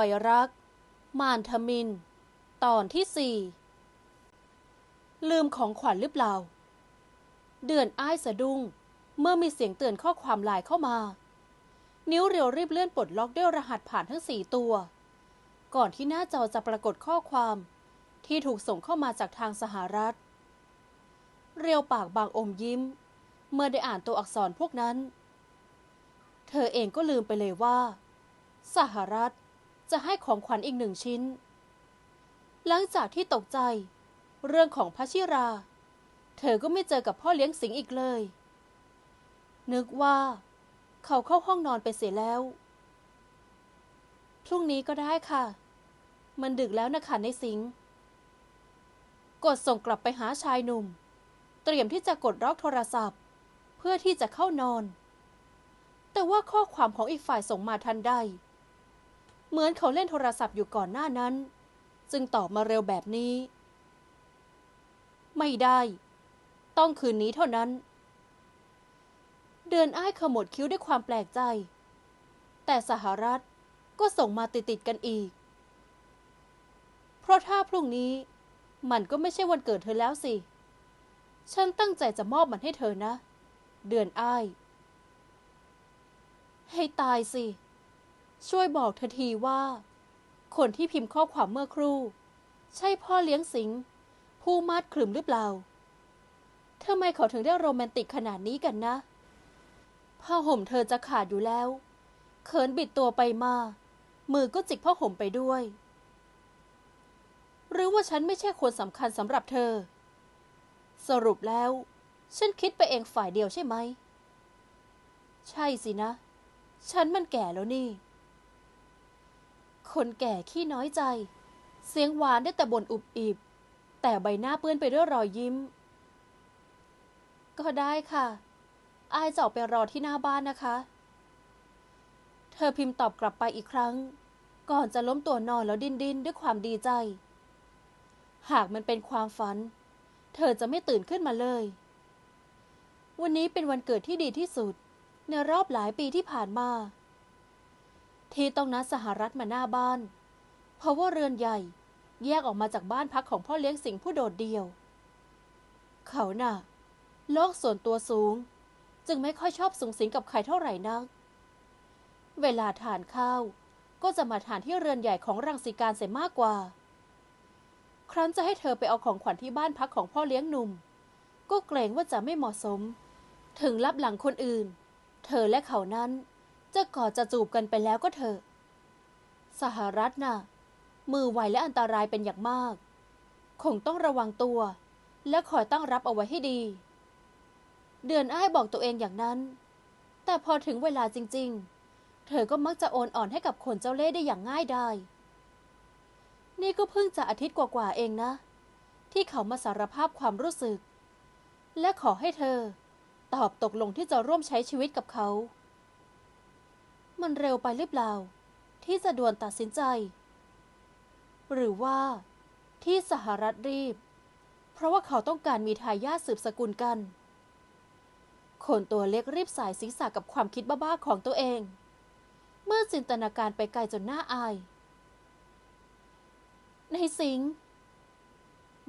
อยรัก มานทมิน ตอนที่สี่ลืมของขวัญหรือเปล่า เดือนอ้ายสะดุ้ง เมื่อมีเสียงเตือนข้อความไลน์เข้ามา นิ้วเรียวรีบเลื่อนปลดล็อกด้วยรหัสผ่านทั้งสี่ตัว ก่อนที่หน้าจอจะปรากฏข้อความที่ถูกส่งเข้ามาจากทางสหรัฐ เรียวปากบางอมยิ้ม เมื่อได้อ่านตัวอักษรพวกนั้น เธอเองก็ลืมไปเลยว่า สหรัฐ จะให้ของขวัญอีกหนึ่งชิ้น หลังจากที่ตกใจ เรื่องของพระชิรา เธอก็ไม่เจอกับพ่อเลี้ยงสิงห์อีกเลย นึกว่า เขาเข้าห้องนอนไปเสียแล้ว พรุ่งนี้ก็ได้ค่ะ มันดึกแล้วนะคะในสิงห์กดส่งกลับไปหาชายหนุ่ม เตรียมที่จะกดล็อกโทรศัพท์ เพื่อที่จะเข้านอน แต่ว่าข้อความของอีกฝ่ายส่งมาทันใด เหมือนเขาเล่นโทรศัพท์อยู่ก่อนหน้านั้น จึงตอบมาเร็วแบบนี้ ไม่ได้ ต้องคืนนี้เท่านั้น เดินอ้ายขมวดคิ้วด้วยความแปลกใจ แต่สหรัฐก็ส่งมาติดๆกันอีก เพราะถ้าพรุ่งนี้มันก็ไม่ใช่วันเกิดเธอแล้วสิ ฉันตั้งใจจะมอบมันให้เธอนะ เดือนอ้าย ให้ตายสิ ช่วยบอกเธอทีว่า คนที่พิมพ์ข้อความเมื่อครู่ ใช่พ่อเลี้ยงสิงห์ผู้มาดขรึมหรือเปล่าทำไมเขาถึงได้โรแมนติกขนาดนี้กันนะผ้าห่มเธอจะขาดอยู่แล้ว เขินบิดตัวไปมา มือก็จิกผ้าห่มไปด้วย หรือว่าฉันไม่ใช่คนสำคัญสำหรับเธอ สรุปแล้ว ฉันคิดไปเองฝ่ายเดียวใช่ไหม ใช่สินะ ฉันมันแก่แล้วนี่ คนแก่ขี้น้อยใจ เสียงหวานได้แต่บ่นอุบอิบ แต่ใบหน้าเปื้อนไปด้วยรอยยิ้ม ก็ได้ค่ะ อายจะออกไปรอที่หน้าบ้านนะคะ เธอพิมพ์ตอบกลับไปอีกครั้ง ก่อนจะล้มตัวนอนแล้วดิ้นดิ้นด้วยความดีใจ หากมันเป็นความฝัน เธอจะไม่ตื่นขึ้นมาเลย วันนี้เป็นวันเกิดที่ดีที่สุด ในรอบหลายปีที่ผ่านมา ที่ต้องนัดสหรัฐมาหน้าบ้าน เพราะว่าเรือนใหญ่ แยกออกมาจากบ้านพักของพ่อเลี้ยงสิงห์ผู้โดดเดี่ยว เขาน่ะโลกส่วนตัวสูง จึงไม่ค่อยชอบสูงสิงกับใครเท่าไหร่นัก เวลาทานข้าวก็จะมาทานที่เรือนใหญ่ของรังสีการเสียมากกว่า ครั้นจะให้เธอไปเอาของขวัญที่บ้านพักของพ่อเลี้ยงหนุ่ม ก็เกรงว่าจะไม่เหมาะสม ถึงรับหลังคนอื่น เธอและเขานั้น จะกอดจะจูบกันไปแล้วก็เถอะ สหรัฐน่ะ มือไวและอันตรายเป็นอย่างมาก คงต้องระวังตัว และคอยตั้งรับเอาไว้ให้ดี เดือนอ้ายบอกตัวเองอย่างนั้น แต่พอถึงเวลาจริง ๆ เธอก็มักจะโอนอ่อนให้กับคนเจ้าเล่ห์ได้อย่างง่ายได้นี่ก็เพิ่งจะอาทิตย์กว่าๆเองนะ ที่เขามาสารภาพความรู้สึก และขอให้เธอ ตอบตกลงที่จะร่วมใช้ชีวิตกับเขา มันเร็วไปหรือเปล่า ที่จะด่วนตัดสินใจ หรือว่าที่สหรัฐรีบ เพราะว่าเขาต้องการมีทายาทสืบสกุลกัน คนตัวเล็กรีบสายศีรษะกับความคิดบ้าๆของตัวเอง เมื่อจินตนาการไปไกลจนน่าอาย ในสิง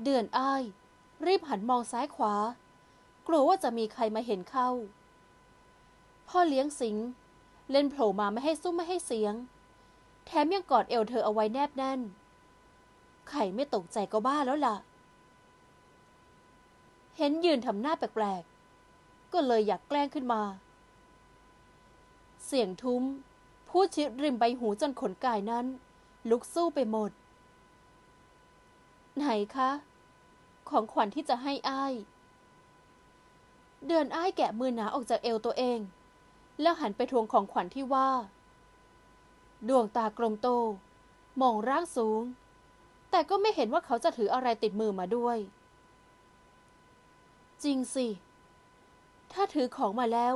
เดือนอ้าย รีบหันมองซ้ายขวา กลัวว่าจะมีใครมาเห็นเข้า พ่อเลี้ยงสิง เล่นโผล่มาไม่ให้ซุ้มไม่ให้เสียง แถมยังกอดเอวเธอเอาไว้แนบแน่น ไข่ไม่ตกใจก็บ้าแล้วล่ะ เห็นยืนทำหน้าแปลกๆ ก็เลยอยากแกล้งขึ้นมา เสียงทุ้ม พูดชิดริมใบหูจนขนกายนั้น ลุกสู้ไปหมด ไหนคะ ของขวัญที่จะให้อ้าย เดือนอ้ายแกะมือหนาออกจากเอวตัวเอง แล้วหันไปทวงของขวัญที่ว่า ดวงตากลมโต มองร่างสูง แต่ก็ไม่เห็นว่าเขาจะถืออะไรติดมือมาด้วย จริงสิ ถ้าถือของมาแล้ว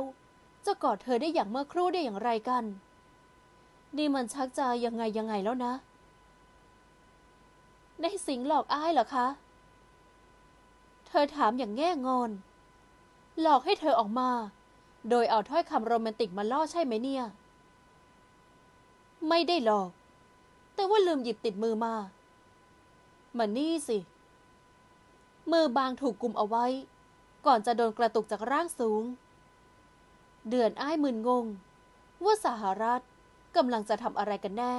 จะกอดเธอได้อย่างเมื่อครู่ได้อย่างไรกัน นี่มันชักจะยังไงยังไงแล้วนะ ในสิงหลอกอ้ายเหรอคะ เธอถามอย่างแง่งอน หลอกให้เธอออกมา โดยเอาถ้อยคำโรแมนติกมาล่อใช่ไหมเนี่ย ไม่ได้หลอก แต่ว่าลืมหยิบติดมือมามานี่สิ มือบางถูกกุมเอาไว้ ก่อนจะโดนกระตุกจากร่างสูง เดือนอ้ายมึนงง ว่าสหรัฐกำลังจะทำอะไรกันแน่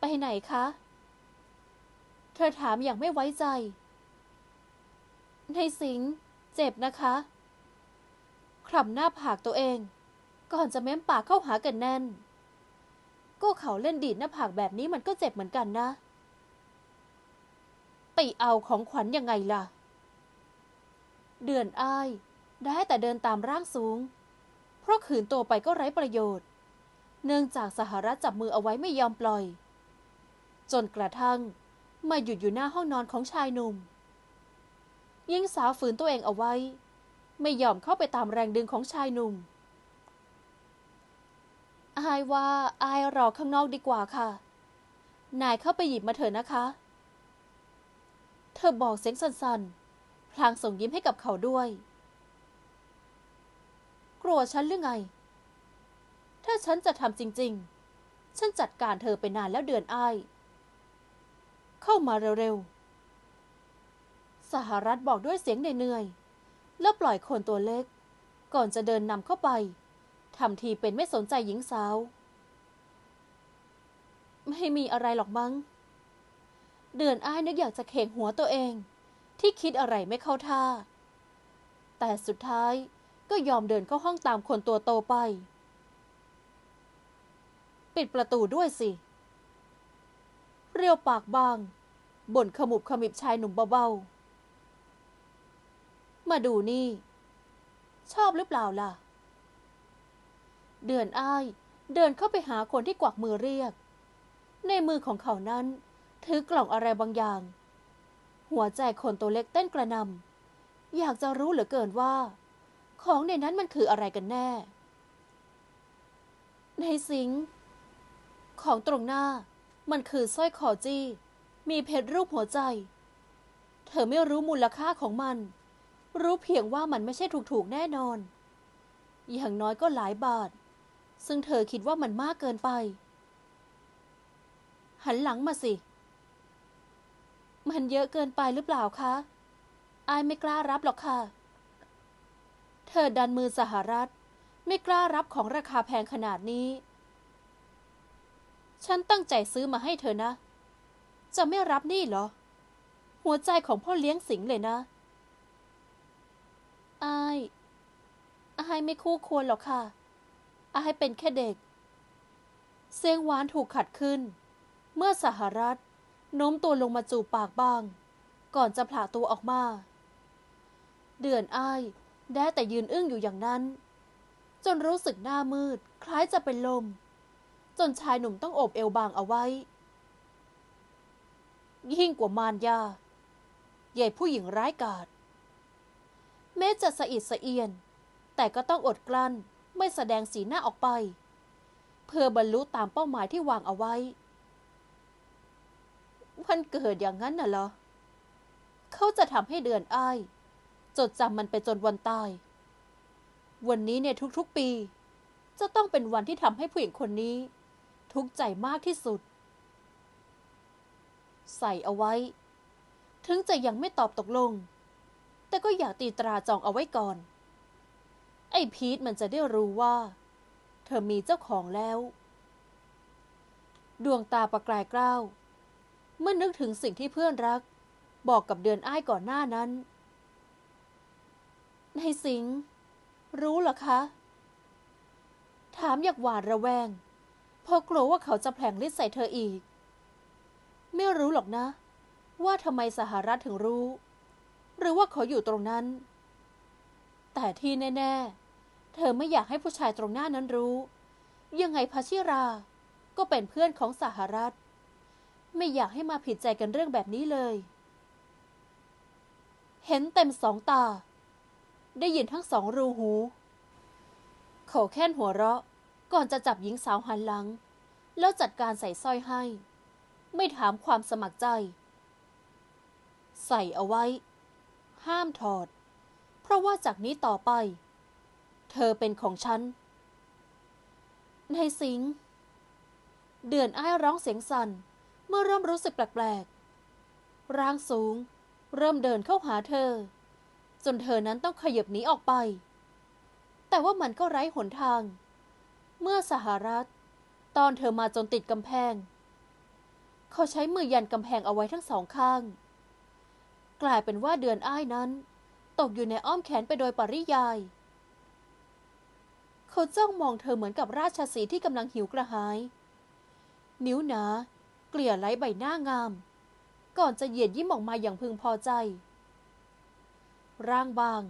ไปไหนคะ เธอถามอย่างไม่ไว้ใจ ในสิง เจ็บนะคะ คลำหน้าผากตัวเอง ก่อนจะเม้มปากเข้าหากันแน่น ก็เขาเล่นดีดหน้าผากแบบนี้มันก็เจ็บเหมือนกันนะ ไปเอาของขวัญยังไงล่ะ เดือนอ้าย ได้แต่เดินตามร่างสูง เพราะขืนตัวไปก็ไร้ประโยชน์ เนื่องจากสหรัฐจับมือเอาไว้ไม่ยอมปล่อย จนกระทั่งมาหยุดอยู่หน้าห้องนอนของชายหนุ่มยิ่งสาวฝืนตัวเองเอาไว้ ไม่ยอมเข้าไปตามแรงดึงของชายหนุ่ม อายว่าอายรอข้างนอกดีกว่าค่ะ นายเข้าไปหยิบมาเถอะนะคะ เธอบอกเสียงสั่นๆ พลางส่งยิ้มให้กับเขาด้วย กลัวฉันหรือไง ถ้าฉันจะทำจริงๆ ฉันจัดการเธอไปนานแล้วเดือนอาย เข้ามาเร็วๆ สหรัฐบอกด้วยเสียงเหนื่อยๆ แล้วปล่อยคนตัวเล็ก ก่อนจะเดินนำเข้าไปทำทีเป็นไม่สนใจหญิงสาว ไม่มีอะไรหรอกมั้ง เดือนอ้ายนึกอยากจะเข่งหัวตัวเอง ที่คิดอะไรไม่เข้าท่า แต่สุดท้ายก็ยอมเดินเข้าห้องตามคนตัวโตไป ปิดประตูด้วยสิ เรียวปากบางบ่นขมุบขมิบชายหนุ่มเบาๆ มาดูนี่ ชอบหรือเปล่าล่ะ เดือนอ้าย เดินเข้าไปหาคนที่กวักมือเรียก ในมือของเขานั้น ถือกล่องอะไรบางอย่าง หัวใจคนตัวเล็กเต้นกระนำอยากจะรู้เหลือเกินว่า ของในนั้นมันคืออะไรกันแน่ ในสิง ของตรงหน้ามันคือสร้อยคอจี้ มีเพชรรูปหัวใจ เธอไม่รู้มูลค่าของมัน รู้เพียงว่ามันไม่ใช่ถูกๆแน่นอน อย่างน้อยก็หลายบาท ซึ่งเธอคิดว่ามันมากเกินไป หันหลังมาสิ มันเยอะเกินไปหรือเปล่าคะ อายไม่กล้ารับหรอกค่ะ เธอดันมือสหรัฐ ไม่กล้ารับของราคาแพงขนาดนี้ ฉันตั้งใจซื้อมาให้เธอนะ จะไม่รับนี่เหรอ หัวใจของพ่อเลี้ยงสิงเลยนะ อายอายไม่คู่ควรหรอกค่ะอายเป็นแค่เด็ก เสียงหวานถูกขัดขึ้น เมื่อสหรัฐโน้มตัวลงมาจูบปากบ้าง ก่อนจะผละตัวออกมา เดือนอ้ายได้แต่ยืนอึ้งอยู่อย่างนั้น จนรู้สึกหน้ามืด คล้ายจะเป็นลม จนชายหนุ่มต้องโอบเอวบางเอาไว้ ยิ่งกว่ามารยาใหญ่ผู้หญิงร้ายกาจ แม้จะสะอิดสะเอียน แต่ก็ต้องอดกลั้นไม่แสดงสีหน้าออกไป เพื่อบรรลุตามเป้าหมายที่วางเอาไว้ วันเกิดอย่างนั้นน่ะเหรอ เขาจะทำให้เดือนอ้าย จดจำมันไปจนวันตาย วันนี้เนี่ยทุกๆปี จะต้องเป็นวันที่ทำให้ผู้หญิงคนนี้ ทุกข์ใจมากที่สุด ใส่เอาไว้ ถึงจะยังไม่ตอบตกลง แต่ก็อยากตีตราจองเอาไว้ก่อน ไอ้พีทมันจะได้รู้ว่า เธอมีเจ้าของแล้ว ดวงตาประกายกล้าว เมื่อนึกถึงสิ่งที่เพื่อนรัก บอกกับเดือนอ้ายก่อนหน้านั้นในสิงรู้เหรอคะ ถามอยากหวาดระแวงเพราะกลัวว่าเขาจะแผลงฤทธิ์ใส่เธออีก ไม่รู้หรอกนะ ว่าทำไมสหรัฐถึงรู้ หรือว่าเขาอยู่ตรงนั้น แต่ที่แน่ ๆ เธอไม่อยากให้ผู้ชายตรงหน้านั้นรู้ ยังไงพัชิราก็เป็นเพื่อนของสหรัฐ ไม่อยากให้มาผิดใจกันเรื่องแบบนี้เลย เห็นเต็มสองตา ได้ยินทั้งสองรูหู เขาแค่นหัวเราะ ก่อนจะจับหญิงสาวหันหลัง แล้วจัดการใส่สร้อยให้ ไม่ถามความสมัครใจ ใส่เอาไว้ ห้ามถอด เพราะว่าจากนี้ต่อไป เธอเป็นของฉัน ในสิง เดือนอ้ายร้องเสียงสั่น เมื่อเริ่มรู้สึกแปลกๆ ร่างสูง เริ่มเดินเข้าหาเธอ จนเธอนั้นต้องขยับหนีออกไป แต่ว่ามันก็ไร้หนทาง เมื่อสหรัฐ ตอนเธอมาจนติดกำแพง เขาใช้มือยันกำแพงเอาไว้ทั้งสองข้าง กลายเป็นว่าเดือนอ้ายนั้น ตกอยู่ในอ้อมแขนไปโดยปริยาย เขาจ้องมองเธอเหมือนกับราชสีที่กำลังหิวกระหาย นิ้วหนา เกลี่ยไล้ใบหน้างาม ก่อนจะเหยียดยิ้มออกมาอย่างพึงพอใจ ร่างบาง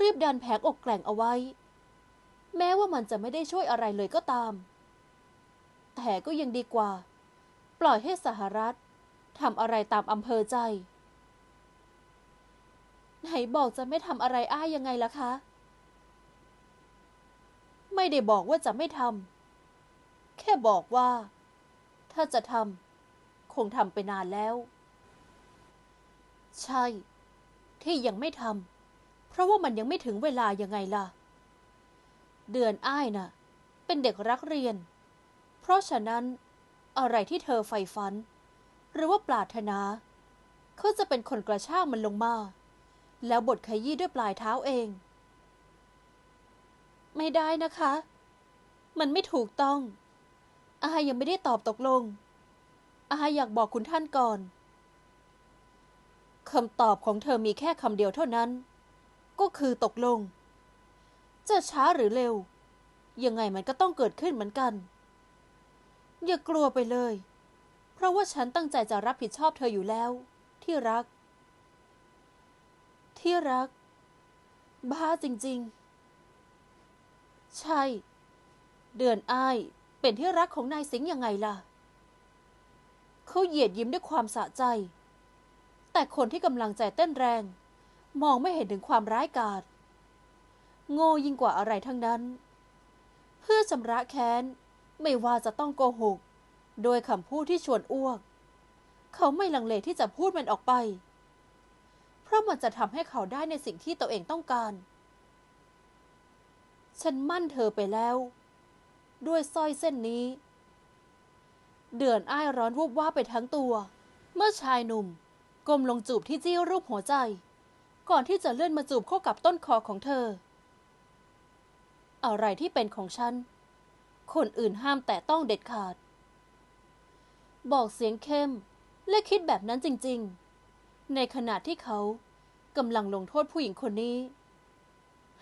รีบดันแผงอกแกล่งเอาไว้ แม้ว่ามันจะไม่ได้ช่วยอะไรเลยก็ตาม แต่ก็ยังดีกว่า ปล่อยให้สหรัฐทำอะไรตามอำเภอใจ ไหนบอกจะไม่ทำอะไรอ้ายยังไงล่ะคะ ไม่ได้บอกว่าจะไม่ทำแค่บอกว่า ถ้าจะทำคงทำไปนานแล้ว ใช่ ที่ยังไม่ทำเพราะว่ามันยังไม่ถึงเวลายังไงล่ะ เดือนอ้ายน่ะ เป็นเด็กรักเรียน เพราะฉะนั้น อะไรที่เธอใฝ่ฝัน หรือว่าปรารถนา เขาจะเป็นคนกระชากมันลงมา แล้วบดขยี้ด้วยปลายเท้าเอง ไม่ได้นะคะ มันไม่ถูกต้อง อายังไม่ได้ตอบตกลง อาอยากบอกคุณท่านก่อนคำตอบของเธอมีแค่คำเดียวเท่านั้น ก็คือตกลง จะช้าหรือเร็ว ยังไงมันก็ต้องเกิดขึ้นเหมือนกัน อย่ากลัวไปเลย เพราะว่าฉันตั้งใจจะรับผิดชอบเธออยู่แล้ว ที่รัก ที่รัก บ้าจริง ๆ ใช่ เดือนอ้ายเป็นที่รักของนายสิงห์ยังไงล่ะ เขาเหยียดยิ้มด้วยความสะใจ แต่คนที่กำลังใจเต้นแรง มองไม่เห็นถึงความร้ายกาจโง่ยิ่งกว่าอะไรทั้งนั้น เพื่อชำระแค้น ไม่ว่าจะต้องโกหก โดยคำพูดที่ชวนอ้วก เขาไม่ลังเลที่จะพูดมันออกไป ราะมันจะทำให้เขาได้ในสิ่งที่ตัวเองต้องการ ฉันมั่นเธอไปแล้ว ด้วยสร้อยเส้นนี้ เดือนอ้ายร้อนวูบว่าไปทั้งตัว เมื่อชายหนุ่มก้มลงจูบที่จี้รูปหัวใจ ก่อนที่จะเลื่อนมาจูบเข้ากับต้นคอของเธอ อะไรที่เป็นของฉัน คนอื่นห้ามแต่ต้องเด็ดขาด บอกเสียงเข้มและคิดแบบนั้นจริง ๆ ในขณะที่เขากำลังลงโทษผู้หญิงคนนี้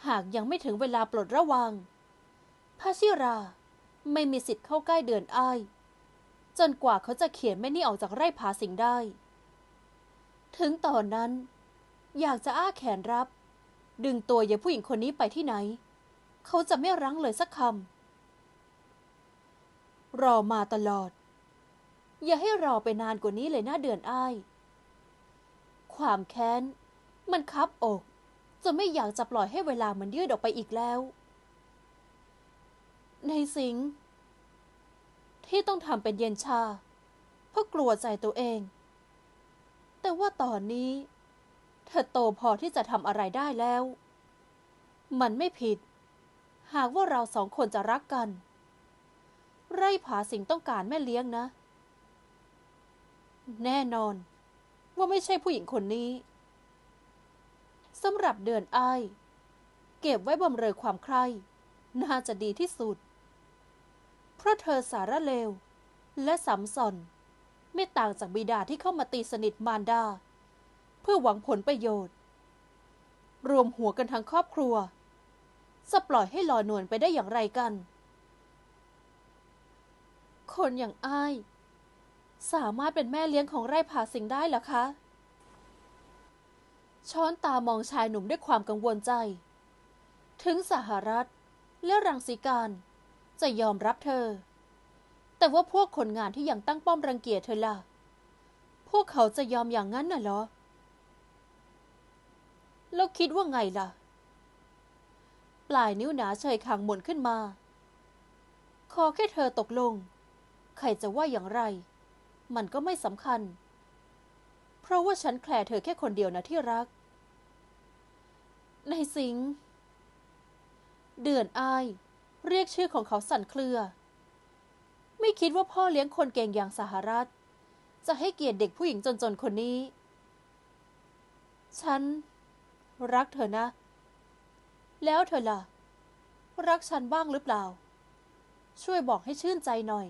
หากยังไม่ถึงเวลาปลดระวางพระชิราไม่มีสิทธิ์เข้าใกล้เดือนอ้าย จนกว่าเขาจะเขียนแม่นี่ออกจากไร่ผาสิงได้ ถึงตอนนั้น อยากจะอ้าแขนรับ ดึงตัวยายผู้หญิงคนนี้ไปที่ไหน เขาจะไม่รั้งเลยสักคำรอมาตลอด อย่าให้รอไปนานกว่านี้เลยนะเดือนอ้าย ความแค้น มันคับอก จะไม่อยากจะปล่อยให้เวลามันยืดออกไปอีกแล้ว ในสิงที่ต้องทำเป็นเย็นชา เพราะกลัวใจตัวเอง แต่ว่าตอนนี้ เธอโตพอที่จะทำอะไรได้แล้ว มันไม่ผิด หากว่าเราสองคนจะรักกัน ไร่ผาสิงต้องการแม่เลี้ยงนะ แน่นอน ว่าไม่ใช่ผู้หญิงคนนี้สำหรับเดือนไอเก็บไว้บำเรอความใคร่น่าจะดีที่สุด เพราะเธอสารเลว และสัมสอน ไม่ต่างจากบิดาที่เข้ามาตีสนิทมารดา เพื่อหวังผลประโยชน์ รวมหัวกันทั้งครอบครัว จะปล่อยให้ลอยนวลไปได้อย่างไรกัน คนอย่างอ้าย สามารถเป็นแม่เลี้ยงของไร่ผาสิงได้หรอคะ ช้อนตามองชายหนุ่มด้วยความกังวลใจ ถึงสหรัฐ และรังสีการ จะยอมรับเธอ แต่ว่าพวกคนงานที่ยังตั้งป้อมรังเกียจเธอล่ะ พวกเขาจะยอมอย่างนั้นน่ะเหรอ แล้วคิดว่าไงล่ะ ปลายนิ้วหนาเฉยคางหมุนขึ้นมา ขอแค่เธอตกลง ใครจะว่าอย่างไร มันก็ไม่สำคัญ เพราะว่าฉันแคลเธอแค่คนเดียวนะที่รัก ในสิง เดือนอาย เรียกชื่อของเขาสั่นเครือ ไม่คิดว่าพ่อเลี้ยงคนเก่งอย่างสหรัฐ จะให้เกียรติเด็กผู้หญิงจนๆคนนี้ ฉัน รักเธอนะ แล้วเธอล่ะ รักฉันบ้างหรือเปล่า ช่วยบอกให้ชื่นใจหน่อย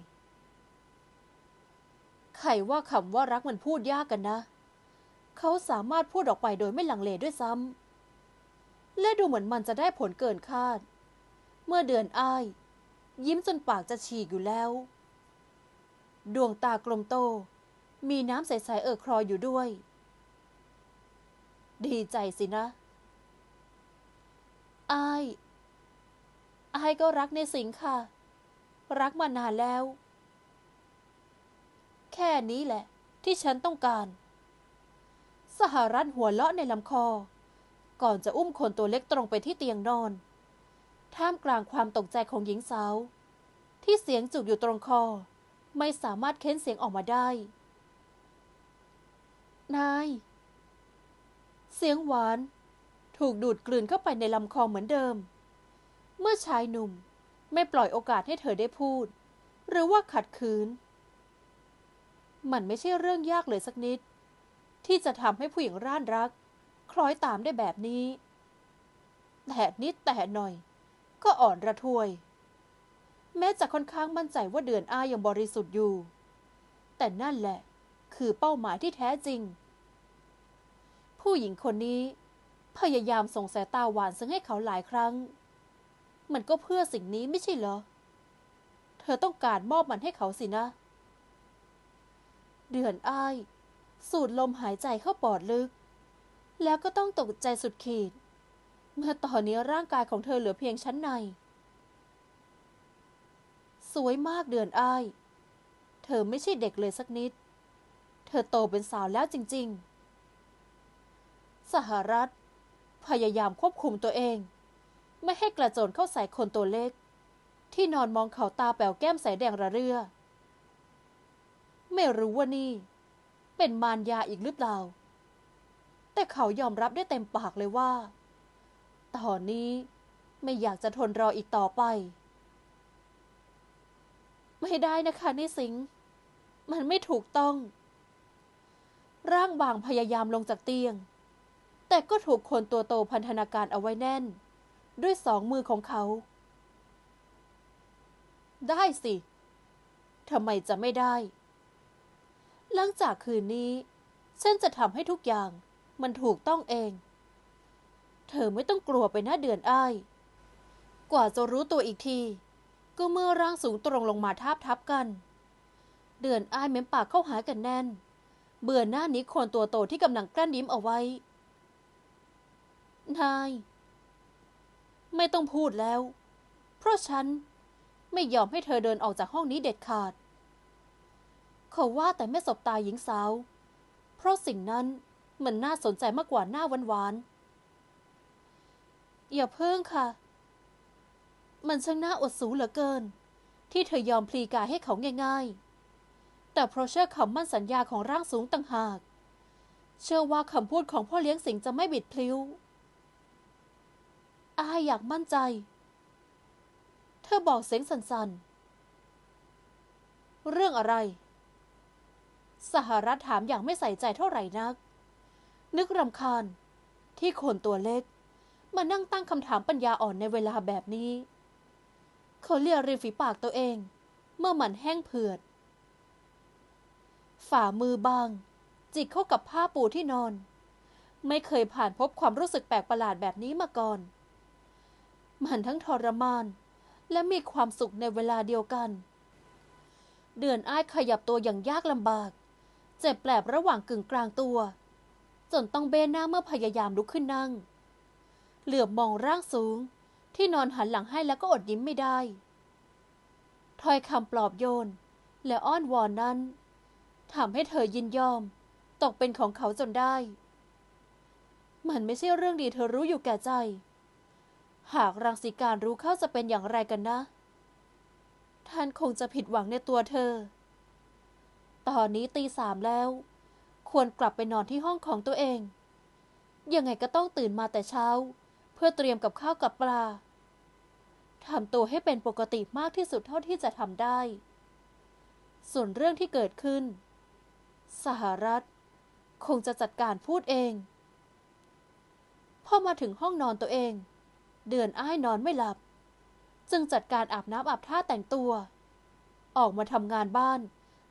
ไขว่าคำว่ารักมันพูดยากกันนะ เขาสามารถพูดออกไปโดยไม่ลังเลด้วยซ้ำ และดูเหมือนมันจะได้ผลเกินคาด เมื่อเดือนอ้าย ยิ้มจนปากจะฉีกอยู่แล้ว ดวงตากลมโต มีน้ำใสๆเอ่อคลออยู่ด้วย ดีใจสินะอ้ายอ้ายก็รักในสิงค่ะ รักมานานแล้ว ค่นี้แหละ ที่ฉันต้องการ สหรัฐหัวเลาะในลำคอ ก่อนจะอุ้มคนตัวเล็กตรงไปที่เตียงนอน ท่ามกลางความตกใจของหญิงสาว ที่เสียงจุกอยู่ตรงคอ ไม่สามารถเค้นเสียงออกมาได้ นาย เสียงหวาน ถูกดูดกลืนเข้าไปในลำคอเหมือนเดิม เมื่อชายหนุ่มไม่ปล่อยโอกาสให้เธอได้พูด หรือว่าขัดขืน มันไม่ใช่เรื่องยากเลยสักนิด ที่จะทำให้ผู้หญิงร่านรัก คล้อยตามได้แบบนี้ แต่นิดแต่หน่อย ก็อ่อนระทวย แม้จะค่อนข้างมั่นใจว่าเดือนอายังบริสุทธิ์อยู่ แต่นั่นแหละคือเป้าหมายที่แท้จริง ผู้หญิงคนนี้ พยายามส่งสายตาหวานซึ่งให้เขาหลายครั้ง มันก็เพื่อสิ่งนี้ไม่ใช่เหรอ เธอต้องการมอบมันให้เขาสินะเเดือนอ้าย สูดลมหายใจเข้าปอดลึก แล้วก็ต้องตกใจสุดขีด เมื่อตอนนี้ร่างกายของเธอเหลือเพียงชั้นใน สวยมากเดือนอ้าย เธอไม่ใช่เด็กเลยสักนิด เธอโตเป็นสาวแล้วจริง ๆ สหรัฐ พยายามควบคุมตัวเอง ไม่ให้กระโจนเข้าใส่คนตัวเล็ก ที่นอนมองเขาตาแป๋วแก้มใสแดงระเรื่อ ไม่รู้ว่านี่ เป็นมารยาอีกหรือเปล่า แต่เขายอมรับได้เต็มปากเลยว่า ตอนนี้ไม่อยากจะทนรออีกต่อไป ไม่ได้นะคะนี่สิง มันไม่ถูกต้อง ร่างบางพยายามลงจากเตียง แต่ก็ถูกคนตัวโตพันธนาการเอาไว้แน่น ด้วยสองมือของเขา ได้สิทำไมจะไม่ได้ หลังจากคืนนี้ ฉันจะทำให้ทุกอย่างมันถูกต้องเอง เธอไม่ต้องกลัวไปหน้าเดือนอ้าย กว่าจะรู้ตัวอีกที ก็เมื่อร่างสูงตรงลงมาทาบทับกัน เดือนอ้ายเม้มปากเข้าหากันแน่น เบื่อหน้านี้คนตัวโตที่กำลังกลั้นยิ้มเอาไว้ นาย ไม่ต้องพูดแล้ว เพราะฉันไม่ยอมให้เธอเดินออกจากห้องนี้เด็ดขาด เขาว่าแต่ไม่สบตาหญิงสาว เพราะสิ่งนั้นมันน่าสนใจมากกว่าหน้าหวานๆอย่าเพิ่งค่ะ มันช่างน่าอดสูเหลือเกิน ที่เธอยอมพลีกายให้เขาง่ายๆ แต่เพราะเชื่อคำมั่นสัญญาของร่างสูงต่างหาก เชื่อว่าคำพูดของพ่อเลี้ยงสิงจะไม่บิดพลิ้วอายอยากมั่นใจ เธอบอกเสียงสันๆเรื่องอะไร สหรัฐถามอย่างไม่ใส่ใจเท่าไหร่นัก นึกรำคาญ ที่คนตัวเล็ก มานั่งตั้งคำถามปัญญาอ่อนในเวลาแบบนี้ เขาเลียริมฝีปากตัวเอง เมื่อมันแห้งเผือด ฝ่ามือบาง จิกเข้ากับผ้าปูที่นอน ไม่เคยผ่านพบความรู้สึกแปลกประหลาดแบบนี้มาก่อน มันทั้งทรมาน และมีความสุขในเวลาเดียวกันเดือนอ้ายขยับตัวอย่างยากลำบาก เจ็บแปลบระหว่างกึ่งกลางตัว จนต้องเบนหน้าเมื่อพยายามลุกขึ้นนั่ง เหลือบมองร่างสูง ที่นอนหันหลังให้แล้วก็อดยิ้มไม่ได้ถ้อยคำปลอบโยน และอ้อนวอนนั้นทำให้เธอยินยอม ตกเป็นของเขาจนได้ มันไม่ใช่เรื่องดีเธอรู้อยู่แก่ใจ หากรังสีการรู้เข้าจะเป็นอย่างไรกันนะ ท่านคงจะผิดหวังในตัวเธอ ตอนนี้ตีสามแล้ว ควรกลับไปนอนที่ห้องของตัวเอง ยังไงก็ต้องตื่นมาแต่เช้า เพื่อเตรียมกับข้าวกับปลาทำตัวให้เป็นปกติมากที่สุดเท่าที่จะทำได้ ส่วนเรื่องที่เกิดขึ้น สหรัฐ คงจะจัดการพูดเอง พอมาถึงห้องนอนตัวเอง เดือนอ้ายนอนไม่หลับ จึงจัดการอาบน้ำอาบท่าแต่งตัว ออกมาทำงานบ้าน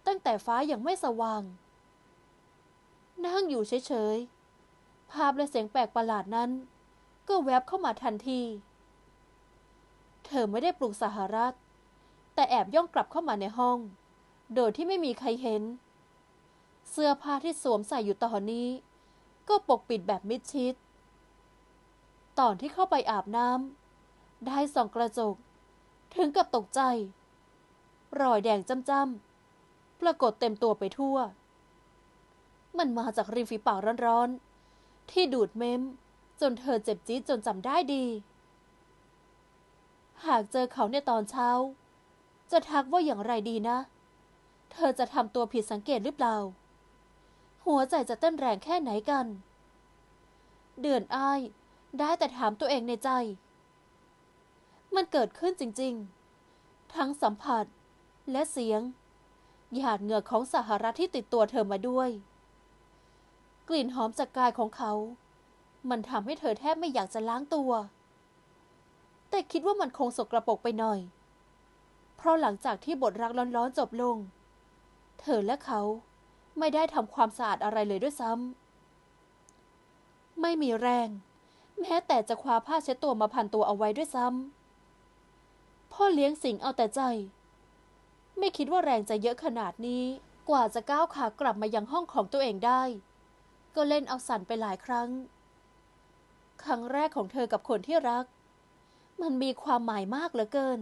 ตั้งแต่ฟ้ายังไม่สว่าง นั่งอยู่เฉยๆ ภาพและเสียงแปลกประหลาดนั้น ก็แวบเข้ามาทันที เธอไม่ได้ปลุกสหรัฐ แต่แอบย่องกลับเข้ามาในห้อง โดยที่ไม่มีใครเห็น เสื้อผ้าที่สวมใส่อยู่ตอนนี้ ก็ปกปิดแบบมิดชิด ตอนที่เข้าไปอาบน้ำได้ส่องกระจก ถึงกับตกใจ รอยแดงจ้ำๆ ปรากฏเต็มตัวไปทั่ว มันมาจากริมฝีปากร้อนๆ ที่ดูดเม้ม จนเธอเจ็บจี๊ดจนจำได้ดี หากเจอเขาในตอนเช้า จะทักว่าอย่างไรดีนะ เธอจะทำตัวผิดสังเกตหรือเปล่า หัวใจจะเต้นแรงแค่ไหนกัน เดือนอ้ายได้แต่ถามตัวเองในใจ มันเกิดขึ้นจริงๆ ทั้งสัมผัสและเสียง หยาดเหงื่อของสหรัฐที่ติดตัวเธอมาด้วย กลิ่นหอมจากกายของเขา มันทำให้เธอแทบไม่อยากจะล้างตัว แต่คิดว่ามันคงสกรปรกไปหน่อย เพราะหลังจากที่บทรักร้อนๆจบลง เธอและเขาไม่ได้ทำความสะอาดอะไรเลยด้วยซ้ำ ไม่มีแรง แม้แต่จะคว้าผ้าเช็ดตัวมาพันตัวเอาไว้ด้วยซ้ำ พ่อเลี้ยงสิงเอาแต่ใจ ไม่คิดว่าแรงจะเยอะขนาดนี้ กว่าจะก้าวขากลับมายังห้องของตัวเองได้ ก็เล่นเอาสั่นไปหลายครั้ง ครั้งแรกของเธอกับคนที่รัก มันมีความหมายมากเหลือเกิน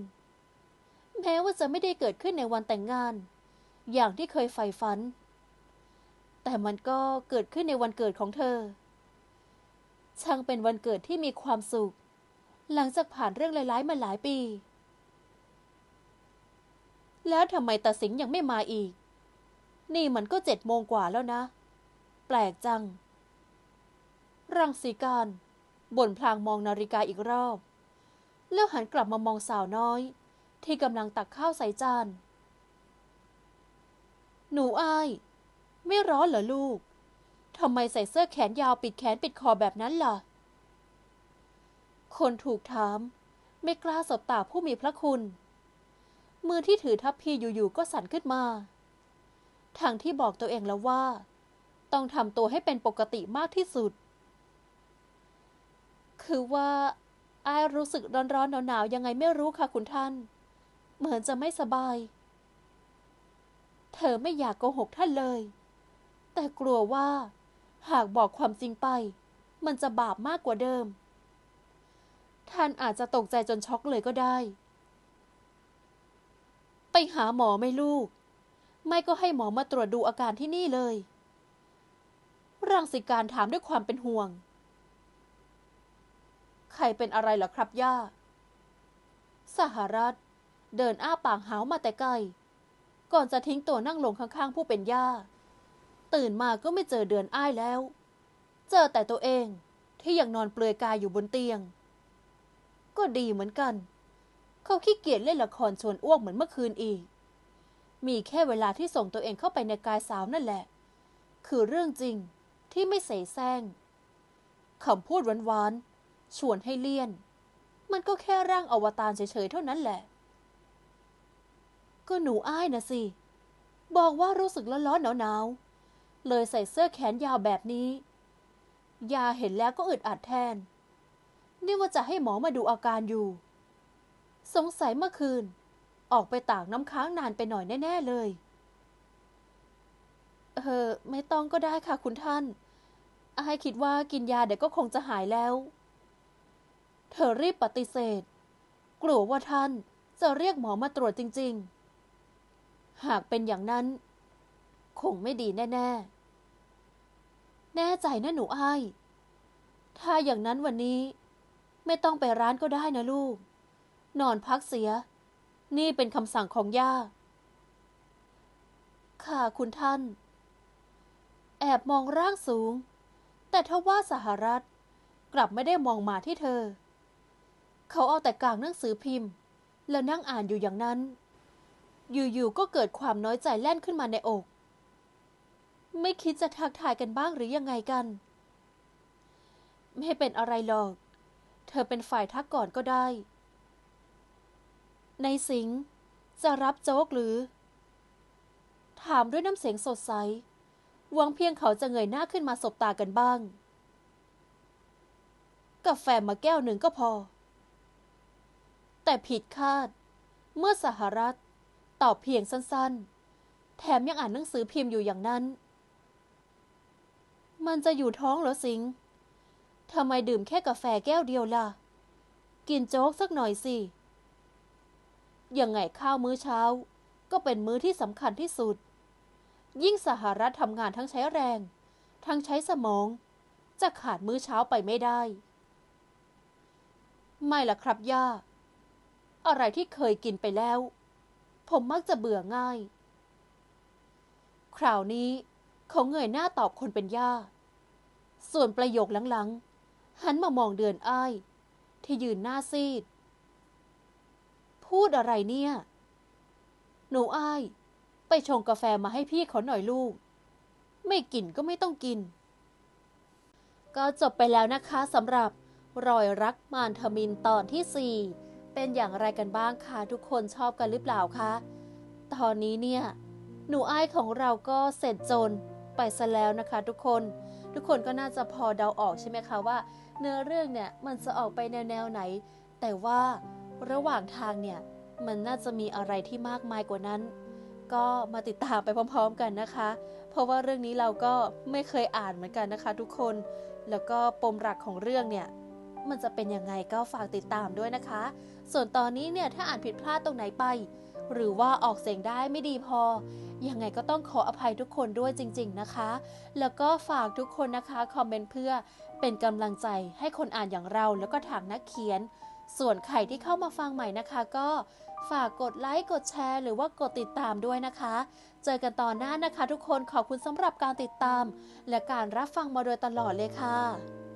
แม้ว่าจะไม่ได้เกิดขึ้นในวันแต่งงาน อย่างที่เคยใฝ่ฝัน แต่มันก็เกิดขึ้นในวันเกิดของเธอ ช่างเป็นวันเกิดที่มีความสุข หลังจากผ่านเรื่องร้ายๆมาหลายปี แล้วทำไมตาสิงห์ยังไม่มาอีก นี่มันก็เจ็ดโมงกว่าแล้วนะ แปลกจัง รังสีการบ่นพลางมองนาฬิกาอีกรอบ แล้วหันกลับมามองสาวน้อย ที่กำลังตักข้าวใส่จาน หนูอาย ไม่ร้อนเหรอลูกทำไมใส่เสื้อแขนยาวปิดแขนปิดคอแบบนั้นล่ะ คนถูกถาม ไม่กล้าสบตาผู้มีพระคุณ มือที่ถือทัพพีอยู่ๆก็สั่นขึ้นมาทางที่บอกตัวเองแล้วว่า ต้องทำตัวให้เป็นปกติมากที่สุด คือว่าอายรู้สึกร้อนๆหนาวๆยังไงไม่รู้ค่ะคุณท่าน เหมือนจะไม่สบาย เธอไม่อยากโกหกท่านเลย แต่กลัวว่า หากบอกความจริงไป มันจะบาปมากกว่าเดิม ท่านอาจจะตกใจจนช็อกเลยก็ได้ ไปหาหมอไม่ลูก ไม่ก็ให้หมอมาตรวจดูอาการที่นี่เลย รังสิการถามด้วยความเป็นห่วง ใครเป็นอะไรเหรอครับย่า สหรัฐ เดินอ้าปากหาวมาแต่ไกล ก่อนจะทิ้งตัวนั่งลงข้างๆ ผู้เป็นย่า ตื่นมาก็ไม่เจอเดือนอ้ายแล้ว เจอแต่ตัวเองที่ยังนอนเปลือยกายอยู่บนเตียง ก็ดีเหมือนกัน เขาขี้เกียจเล่นละครชวนอ้วกเหมือนเมื่อคืนอีก มีแค่เวลาที่ส่งตัวเองเข้าไปในกายสาวนั่นแหละ คือเรื่องจริงที่ไม่เสแสร้งคำพูดหวานๆ ชวนให้เลี่ยน มันก็แค่ร่างอวตารเฉยๆ เท่านั้นแหละ ก็หนูอ้ายนะสิ บอกว่ารู้สึกร้อนๆหนาวๆ เลยใส่เสื้อแขนยาวแบบนี้ ยาเห็นแล้วก็อึดอัดแทน นี่ว่าจะให้หมอมาดูอาการอยู่ สงสัยเมื่อคืน ออกไปตากน้ำค้างนานไปหน่อยแน่ ๆ เลย เออ ไม่ต้องก็ได้ค่ะคุณท่านอายคิดว่ากินยาเดี๋ยวก็คงจะหายแล้ว เธอรีบปฏิเสธ กลัวว่าท่านจะเรียกหมอมาตรวจจริง ๆ หากเป็นอย่างนั้น คงไม่ดีแน่ ๆ แน่ใจนะหนูไอ้ถ้าอย่างนั้นวันนี้ ไม่ต้องไปร้านก็ได้นะลูก นอนพักเสีย นี่เป็นคำสั่งของย่า ค่ะคุณท่าน แอบมองร่างสูง แต่ทว่าสหรัฐกลับไม่ได้มองมาที่เธอ เขาเอาแต่กางหนังสือพิมพ์ แล้วนั่งอ่านอยู่อย่างนั้น อยู่ๆก็เกิดความน้อยใจแล่นขึ้นมาในอก ไม่คิดจะทักทายกันบ้างหรือยังไงกัน ไม่เป็นอะไรหรอก เธอเป็นฝ่ายทักก่อนก็ได้ ในสิงจะรับโจ๊กหรือ ถามด้วยน้ำเสียงสดใสหวังเพียงเขาจะเงยหน้าขึ้นมาสบตากันบ้าง กาแฟมาแก้วหนึ่งก็พอ แต่ผิดคาด เมื่อสหรัฐตอบเพียงสั้นๆ แถมยังอ่านหนังสือพิมพ์อยู่อย่างนั้น มันจะอยู่ท้องเหรอสิงทำไมดื่มแค่กาแฟแก้วเดียวล่ะ กินโจ๊กสักหน่อยสิ ยังไงข้าวมื้อเช้า ก็เป็นมื้อที่สำคัญที่สุด ยิ่งสหรัฐทำงานทั้งใช้แรง ทั้งใช้สมอง จะขาดมื้อเช้าไปไม่ได้ ไม่ล่ะครับย่า อะไรที่เคยกินไปแล้ว ผมมักจะเบื่อง่าย คราวนี้เขาเงยหน้าตอบคนเป็นย่า ส่วนประโยคหลังๆ หันมามองเดือนอ้าย ที่ยืนหน้าซีด พูดอะไรเนี่ย หนูอ้าย ไปชงกาแฟมาให้พี่เขาหน่อยลูก ไม่กินก็ไม่ต้องกิน ก็จบไปแล้วนะคะสำหรับรอยรักมารทมินตอนที่ 4 เป็นอย่างไรกันบ้างคะทุกคนชอบกันหรือเปล่าคะ ตอนนี้เนี่ย หนูอ้ายของเราก็เสร็จจนไปซะแล้วนะคะทุกคน ทุกคนก็น่าจะพอเดาออกใช่ไหมคะว่า เนื้อเรื่องเนี่ยมันจะออกไปแนวแนวไหน แต่ว่า ระหว่างทางเนี่ย มันน่าจะมีอะไรที่มากมายกว่านั้น ก็มาติดตามไปพร้อม ๆ กันนะคะ เพราะว่าเรื่องนี้เราก็ไม่เคยอ่านเหมือนกันนะคะ ทุกคน แล้วก็ปมหลักของเรื่องเนี่ยมันจะเป็นยังไงก็ฝากติดตามด้วยนะคะ ส่วนตอนนี้เนี่ยถ้าอ่านผิดพลาดตรงไหนไป หรือว่าออกเสียงได้ไม่ดีพอ ยังไงก็ต้องขออภัยทุกคนด้วยจริง ๆนะคะ แล้วก็ฝากทุกคนนะคะคอมเมนต์เพื่อเป็นกำลังใจให้คนอ่านอย่างเราแล้วก็ทางนักเขียน ส่วนใครที่เข้ามาฟังใหม่นะคะ ก็ฝากกดไลค์กดแชร์ หรือว่ากดติดตามด้วยนะคะ เจอกันตอนหน้านะคะ ทุกคนขอบคุณสำหรับการติดตาม และการรับฟังมาโดยตลอดเลยค่ะ